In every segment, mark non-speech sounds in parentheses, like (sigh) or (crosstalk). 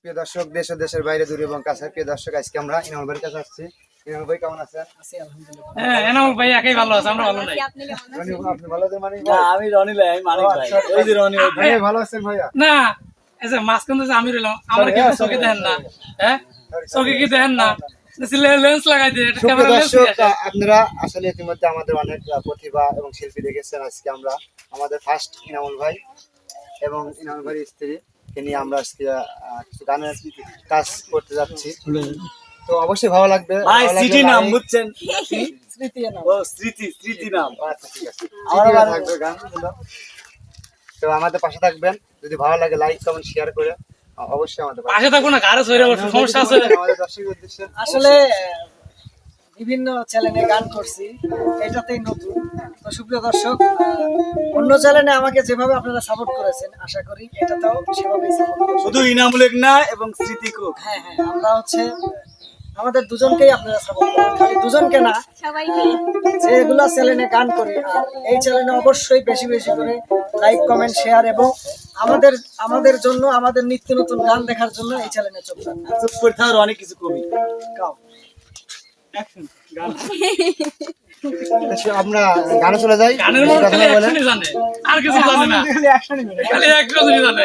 প্রিয় দর্শক দেশ ও দেশের বাইরে দূরে এবং কাছে প্রিয় দর্শক আজকে আমরা ইনামুল ভাইয়ের কাছে আসছি। ভাই কেমন আছেন হ্যাঁ এনামুল ভাই একাই ভালো আছে আমরা ভালো নাই। আপনি কেমন রনি ভাই, আপনি ভালো আছেন মানিক না আমি রনি ভাই আমি মানিক ভাই। ওই যে রনি ভাই। ভালো আছেন ভাইয়া? না এই যে মাঝখান থেকে আমি রইলাম আমার কি চোখে দেখেন না। হ্যাঁ? চোখে কি দেখেন না? লেন্স লাগাই দিয়ে ক্যামেরা লেন্স আপনারা আসলে ইতিমধ্যে আমাদের অনেক প্রতিভা এবং শিল্পী দেখেছেন আজকে আমরা। আমাদের ফার্স্ট ইনামুল ভাই এবং ইনামুল ভাইয়ের স্ত্রী তিনি আমরা আজকে কিছু গানের কাজ করতে যাচ্ছি। তো অবশ্যই ভালো লাগবে। ভাই সিটি নাম বুঝছেন? (laughs) স্মৃতি ও স্মৃতি স্মৃতি নাম। আচ্ছা ঠিক আছে। থাকবে গানগুলো তো আমাদের পাশে থাকবেন। যদি ভালো লাগে লাইক কমেন্ট শেয়ার করে অবশ্যই আমাদের পাশে থাকব না বসে সমস্যা আছে। আমাদের দর্শকের উদ্দেশ্যে আসলে বিভিন্ন চ্যানেলে গান করছি। এটাতেই নতুন। তো সুপ্রিয় দর্শক অন্য চ্যানেলে আমাকে যেভাবে আপনারা সাপোর্ট করেছেন আশা করি এটাতেও সেভাবেই সাপোর্ট শুধু ইনামুলেক না এবং স্মৃতিকেও হ্যাঁ হ্যাঁ আমরা হচ্ছে আমাদের দুজনকেই আপনারা সাপোর্ট করবেন খালি দুজনকে না সবাইকে। যেগুলো চ্যানেলে গান করি আর এই চ্যানেলে অবশ্যই বেশি বেশি করে লাইক কমেন্ট শেয়ার এবং আমাদের আমাদের জন্য আমাদের নিত্য নতুন গান দেখার জন্য এই চ্যানেলে চোখ রাখবেন চুপ করে থাকার অনেক কিছু কবি। গাও। আমরা গানে চলে যাই। গানের মধ্যে জানে আর কিছু জানে না। (laughs) খালি জানে।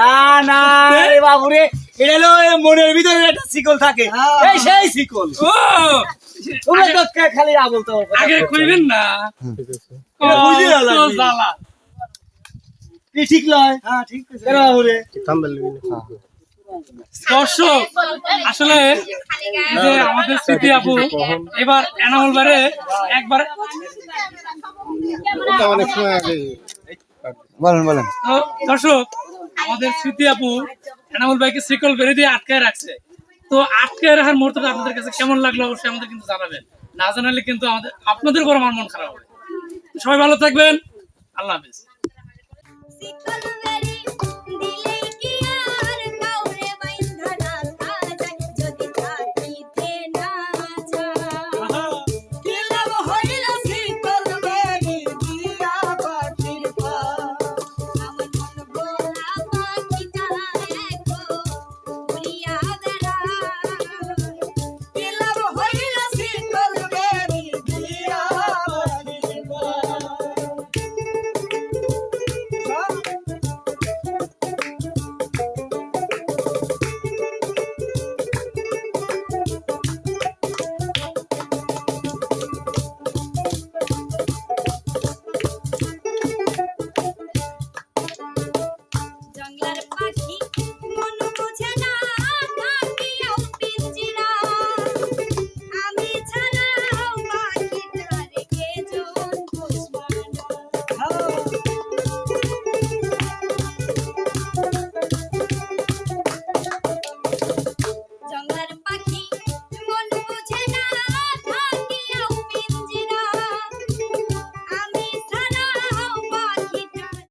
না না? রে বাবু রে এটা হলো এই মনের ভিতরে একটা শিকল থাকে। হ্যাঁ। সেই শিকল। ও! তোমরা তো খালি আবল তো আগে কইবেন না? বুঝি। কি ঠিক লয়? হ্যাঁ ঠিক আছে। কেন বাবু রে দর্শক আসলে যে আমাদের স্মৃতি আপু এবার এনামল বারে একবার বলেন বলেন। দর্শক আমাদের স্মৃতি আপু এনামুল ভাইকে শিকল বেঁধে দিয়ে আটকায় রাখছে। তো আটকায় রাখার মুহূর্তটা আপনাদের কাছে কেমন লাগল অবশ্যই আমাদের কিন্তু জানাবেন। না জানালে কিন্তু আমাদের আপনাদের উপর আমার মন খারাপ হবে। সবাই ভালো থাকবেন। আল্লাহ হাফিজ।